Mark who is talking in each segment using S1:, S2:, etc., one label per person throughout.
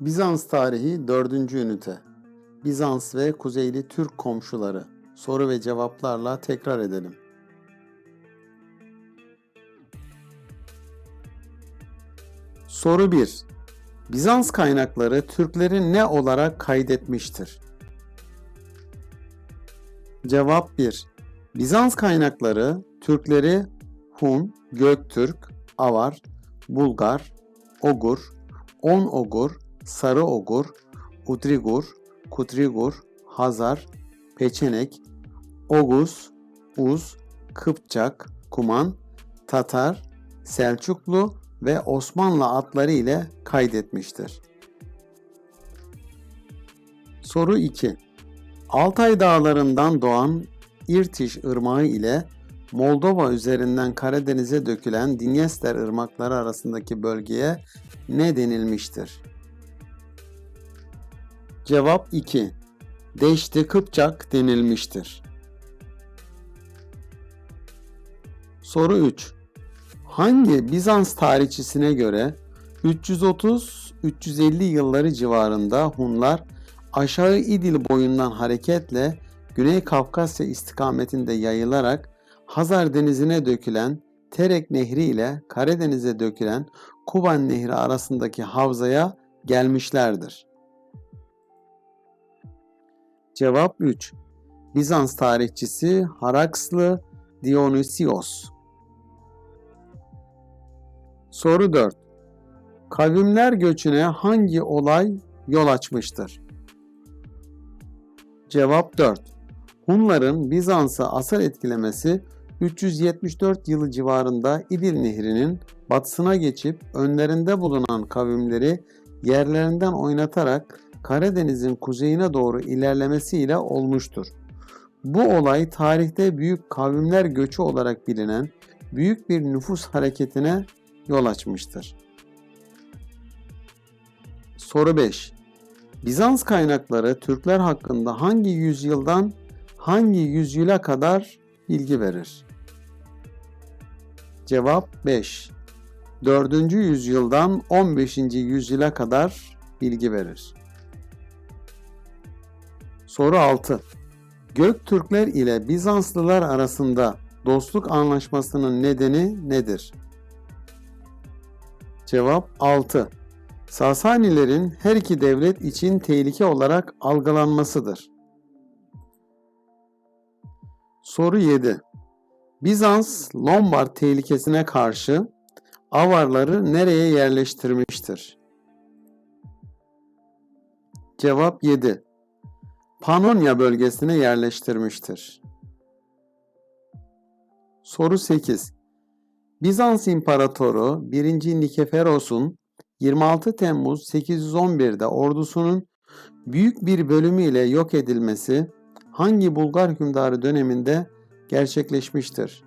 S1: Bizans tarihi 4. ünite. Bizans ve Kuzeyli Türk komşuları. Soru ve cevaplarla tekrar edelim. Soru 1. Bizans kaynakları Türkleri ne olarak kaydetmiştir? Cevap 1. Bizans kaynakları Türkleri Hun, Göktürk, Avar, Bulgar, Ogur, On Ogur, Sarı Ogur, Udrigur, Kutrigur, Hazar, Peçenek, Ogus, Uz, Kıpçak, Kuman, Tatar, Selçuklu ve Osmanlı adları ile kaydetmiştir. Soru 2. Altay dağlarından doğan İrtiş Irmağı ile Moldova üzerinden Karadeniz'e dökülen Dinyester ırmakları arasındaki bölgeye ne denilmiştir? Cevap 2. Deşti Kıpçak denilmiştir. Soru 3. Hangi Bizans tarihçisine göre 330-350 yılları civarında Hunlar aşağı İdil boyundan hareketle Güney Kafkasya istikametinde yayılarak Hazar Denizi'ne dökülen Terek Nehri ile Karadeniz'e dökülen Kuban Nehri arasındaki havzaya gelmişlerdir. Cevap 3. Bizans tarihçisi Harakslı Dionysios. Soru 4. Kavimler göçüne hangi olay yol açmıştır? Cevap 4. Hunların Bizans'ı asıl etkilemesi 374 yılı civarında İdil Nehri'nin batısına geçip önlerinde bulunan kavimleri yerlerinden oynatarak Karadeniz'in kuzeyine doğru ilerlemesiyle olmuştur. Bu olay tarihte büyük kavimler göçü olarak bilinen büyük bir nüfus hareketine yol açmıştır. Soru 5. Bizans kaynakları Türkler hakkında hangi yüzyıldan hangi yüzyıla kadar bilgi verir? Cevap 5. 4. yüzyıldan 15. yüzyıla kadar bilgi verir. Soru 6. Göktürkler ile Bizanslılar arasında dostluk anlaşmasının nedeni nedir? Cevap 6. Sasanilerin her iki devlet için tehlike olarak algılanmasıdır. Soru 7. Bizans Lombard tehlikesine karşı Avarları nereye yerleştirmiştir? Cevap 7. Panonya bölgesine yerleştirmiştir. Soru 8. Bizans İmparatoru 1. Nikeferos'un 26 Temmuz 811'de ordusunun büyük bir bölümüyle yok edilmesi hangi Bulgar hükümdarı döneminde gerçekleşmiştir?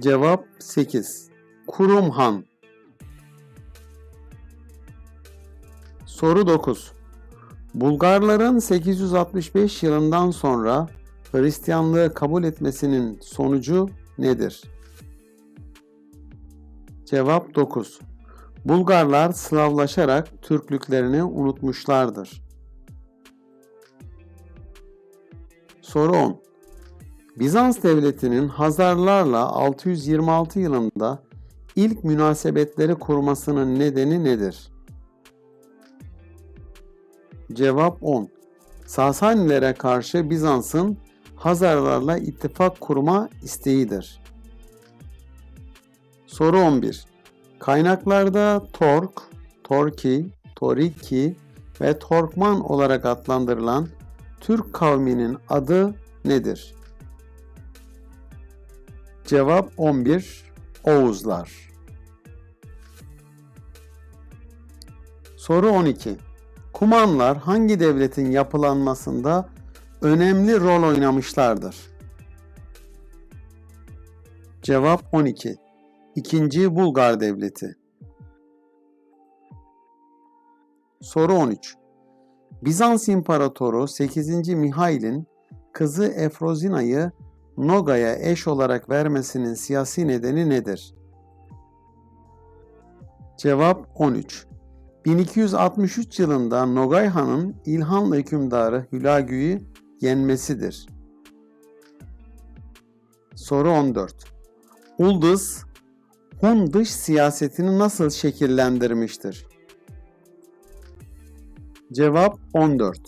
S1: Cevap 8. Kurum Han Soru 9. Bulgarların 865 yılından sonra Hristiyanlığı kabul etmesinin sonucu nedir? Cevap 9. Bulgarlar Slavlaşarak Türklüklerini unutmuşlardır. Soru 10. Bizans devletinin Hazarlarla 626 yılında ilk münasebetleri kurmasının nedeni nedir? Cevap 10. Sasanilere karşı Bizans'ın Hazarlarla ittifak kurma isteğidir. Soru 11. Kaynaklarda Tork, Torki, Toriki ve Torkman olarak adlandırılan Türk kavminin adı nedir? Cevap 11. Oğuzlar. Soru 12. Kumanlar hangi devletin yapılanmasında önemli rol oynamışlardır? Cevap 12. İkinci Bulgar Devleti. Soru 13. Bizans İmparatoru 8. Mihail'in kızı Efrozina'yı Noga'ya eş olarak vermesinin siyasi nedeni nedir? Cevap 13. 1263 yılında Nogay Han'ın İlhanlı hükümdarı Hülagü'yü yenmesidir. Soru 14. Ulduz, Hun dış siyasetini nasıl şekillendirmiştir? Cevap 14.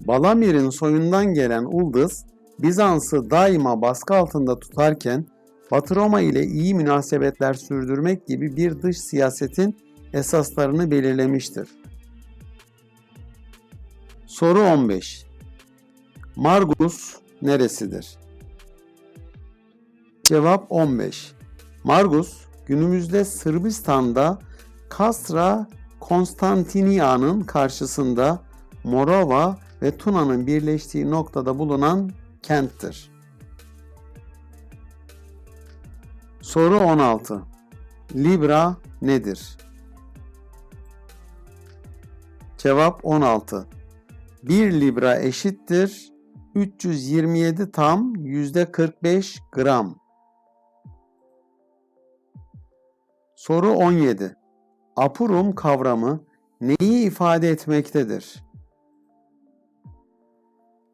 S1: Balamir'in soyundan gelen Ulduz, Bizans'ı daima baskı altında tutarken Batı Roma ile iyi münasebetler sürdürmek gibi bir dış siyasetin esaslarını belirlemiştir. Soru 15. Margus neresidir? Cevap 15. Margus günümüzde Sırbistan'da Kastra Konstantinia'nın karşısında Morova ve Tuna'nın birleştiği noktada bulunan kenttir. Soru 16. Libra nedir? Cevap 16. 1 libra eşittir 327 tam %45 gram. Soru 17. Apurum kavramı neyi ifade etmektedir?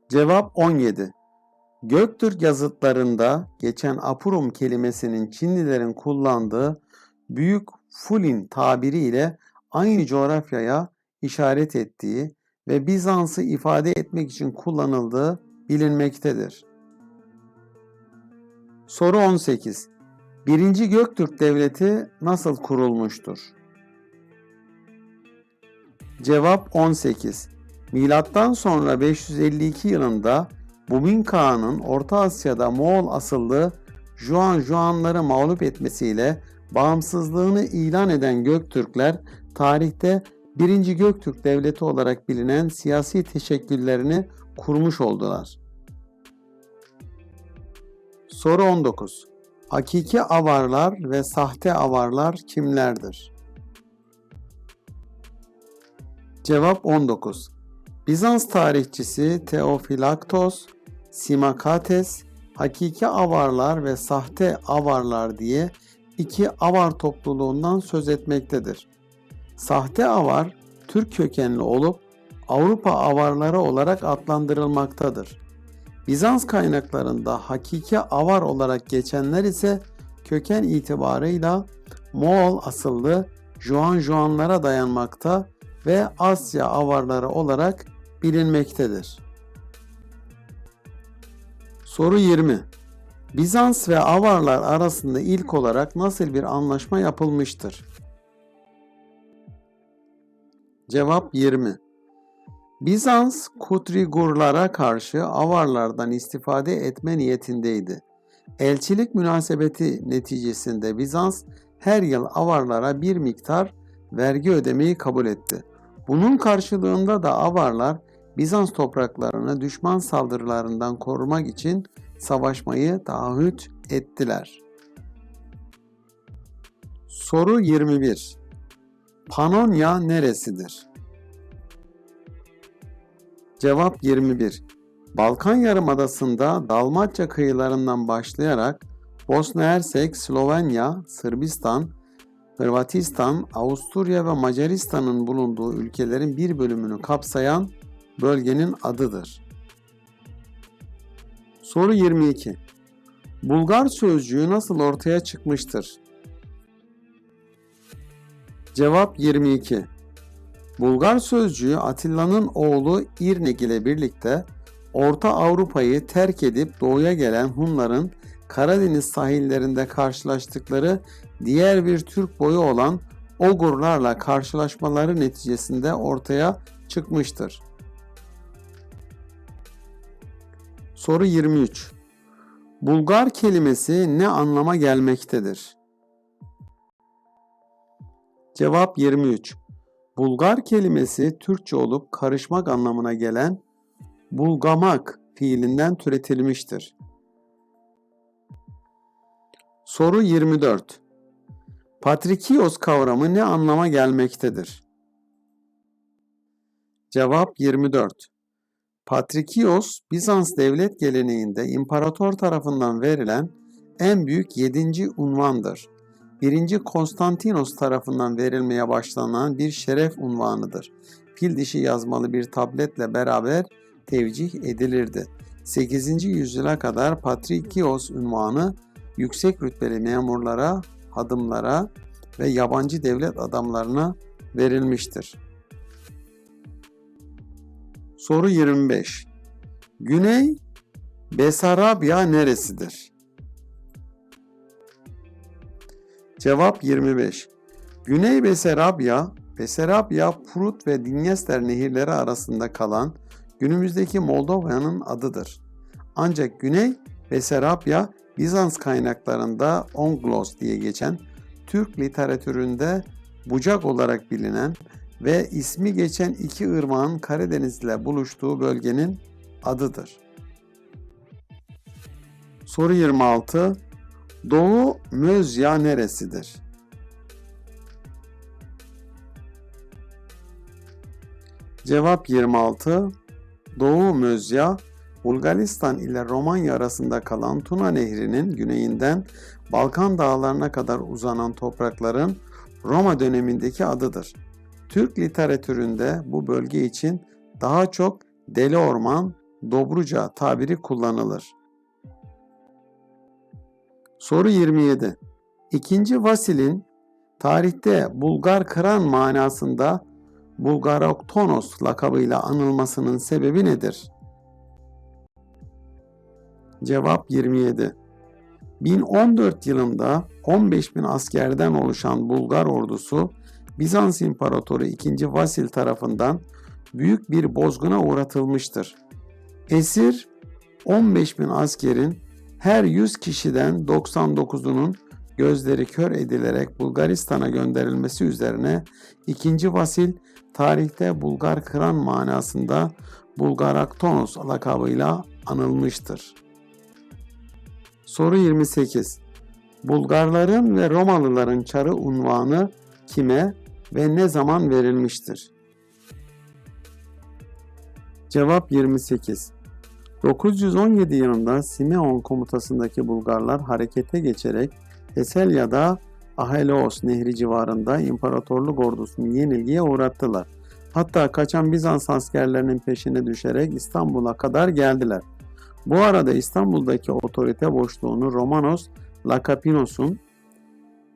S1: Cevap 17. Göktürk yazıtlarında geçen apurum kelimesinin Çinlilerin kullandığı büyük fulin tabiriyle aynı coğrafyaya işaret ettiği ve Bizans'ı ifade etmek için kullanıldığı bilinmektedir. Soru 18. Birinci Göktürk Devleti nasıl kurulmuştur? Cevap 18. Milattan sonra 552 yılında Bubin Kağan'ın Orta Asya'da Moğol asıllı Juan Juanları mağlup etmesiyle bağımsızlığını ilan eden Göktürkler tarihte 1. Göktürk Devleti olarak bilinen siyasi teşekküllerini kurmuş oldular. Soru 19. Hakiki avarlar ve sahte avarlar kimlerdir? Cevap 19. Bizans tarihçisi Theophylaktos, Simakates, hakiki avarlar ve sahte avarlar diye iki avar topluluğundan söz etmektedir. Sahte avar, Türk kökenli olup Avrupa avarları olarak adlandırılmaktadır. Bizans kaynaklarında hakiki avar olarak geçenler ise köken itibarıyla Moğol asıllı Juan Juanlara dayanmakta ve Asya avarları olarak bilinmektedir. Soru 20. Bizans ve Avarlar arasında ilk olarak nasıl bir anlaşma yapılmıştır? Cevap 20. Bizans Kutrigurlara karşı Avarlardan istifade etme niyetindeydi. Elçilik münasebeti neticesinde Bizans her yıl Avarlara bir miktar vergi ödemeyi kabul etti. Bunun karşılığında da Avarlar Bizans topraklarını düşman saldırılarından korumak için savaşmayı taahhüt ettiler. Soru 21. Panonya neresidir? Cevap 21. Balkan Yarımadası'nda Dalmatça kıyılarından başlayarak Bosna Hersek, Slovenya, Sırbistan, Hırvatistan, Avusturya ve Macaristan'ın bulunduğu ülkelerin bir bölümünü kapsayan bölgenin adıdır. Soru 22. Bulgar sözcüğü nasıl ortaya çıkmıştır? Cevap 22. Bulgar sözcüğü Atilla'nın oğlu İrnik ile birlikte Orta Avrupa'yı terk edip doğuya gelen Hunların Karadeniz sahillerinde karşılaştıkları diğer bir Türk boyu olan Ogurlarla karşılaşmaları neticesinde ortaya çıkmıştır. Soru 23. Bulgar kelimesi ne anlama gelmektedir? Cevap 23. Bulgar kelimesi Türkçe olup karışmak anlamına gelen bulgamak fiilinden türetilmiştir. Soru 24. Patrikios kavramı ne anlama gelmektedir? Cevap 24. Patrikios, Bizans devlet geleneğinde imparator tarafından verilen en büyük yedinci unvandır. 1. Konstantinos tarafından verilmeye başlanan bir şeref unvanıdır. Fil dişi yazmalı bir tabletle beraber tevcih edilirdi. 8. yüzyıla kadar Patrikios unvanı yüksek rütbeli memurlara, hadımlara ve yabancı devlet adamlarına verilmiştir. Soru 25. Güney Besarabya neresidir? Cevap 25. Güney Besarabya, Besarabya, Prut ve Dinyester nehirleri arasında kalan günümüzdeki Moldova'nın adıdır. Ancak Güney Besarabya, Bizans kaynaklarında Onglos diye geçen, Türk literatüründe Bucak olarak bilinen ve ismi geçen iki ırmağın Karadeniz ile buluştuğu bölgenin adıdır. Soru 26. Doğu Mözyá neresidir? Cevap 26. Doğu Mözyá, Bulgaristan ile Romanya arasında kalan Tuna Nehri'nin güneyinden Balkan dağlarına kadar uzanan toprakların Roma dönemindeki adıdır. Türk literatüründe bu bölge için daha çok Deli Orman, Dobruca tabiri kullanılır. Soru 27. İkinci Vasil'in tarihte Bulgar kıran manasında Bulgaroktonos lakabıyla anılmasının sebebi nedir? Cevap 27. 1014 yılında 15 bin askerden oluşan Bulgar ordusu Bizans İmparatoru 2. Vasil tarafından büyük bir bozguna uğratılmıştır. Esir 15 bin askerin her 100 kişiden 99'unun gözleri kör edilerek Bulgaristan'a gönderilmesi üzerine 2. Vasil tarihte Bulgar kıran manasında Bulgaraktonos lakabıyla anılmıştır. Soru 28. Bulgarların ve Romalıların çarı unvanı kime ve ne zaman verilmiştir? Cevap 28. 917 yılında Simeon komutasındaki Bulgarlar harekete geçerek Teselya'da Ahelos nehri civarında imparatorluk ordusunu yenilgiye uğrattılar. Hatta kaçan Bizans askerlerinin peşine düşerek İstanbul'a kadar geldiler. Bu arada İstanbul'daki otorite boşluğunu Romanos Lakapinos'un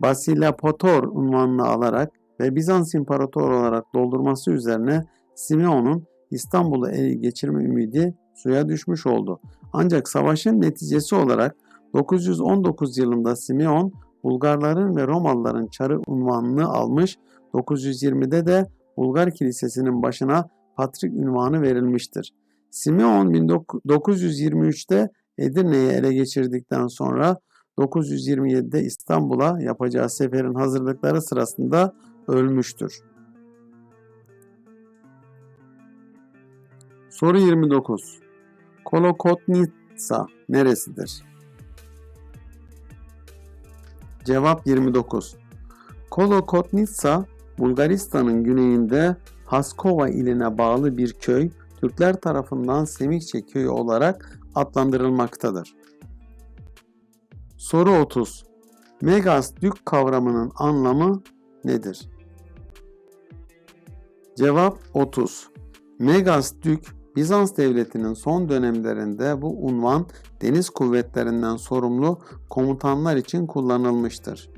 S1: Basilapator unvanını alarak ve Bizans İmparatoru olarak doldurması üzerine Simeon'un İstanbul'u ele geçirme ümidi suya düşmüş oldu. Ancak savaşın neticesi olarak 919 yılında Simeon Bulgarların ve Romalıların çarı unvanını almış, 920'de de Bulgar Kilisesi'nin başına Patrik unvanı verilmiştir. Simeon 1923'te Edirne'yi ele geçirdikten sonra 927'de İstanbul'a yapacağı seferin hazırlıkları sırasında ölmüştür. Soru 29. Kolokotnitsa neresidir? Cevap 29. Kolokotnitsa Bulgaristan'ın güneyinde Haskova iline bağlı bir köy, Türkler tarafından Semikçe köyü olarak adlandırılmaktadır. Soru 30. Megas dük kavramının anlamı nedir? Cevap 30. Megas dük Bizans devletinin son dönemlerinde bu unvan deniz kuvvetlerinden sorumlu komutanlar için kullanılmıştır.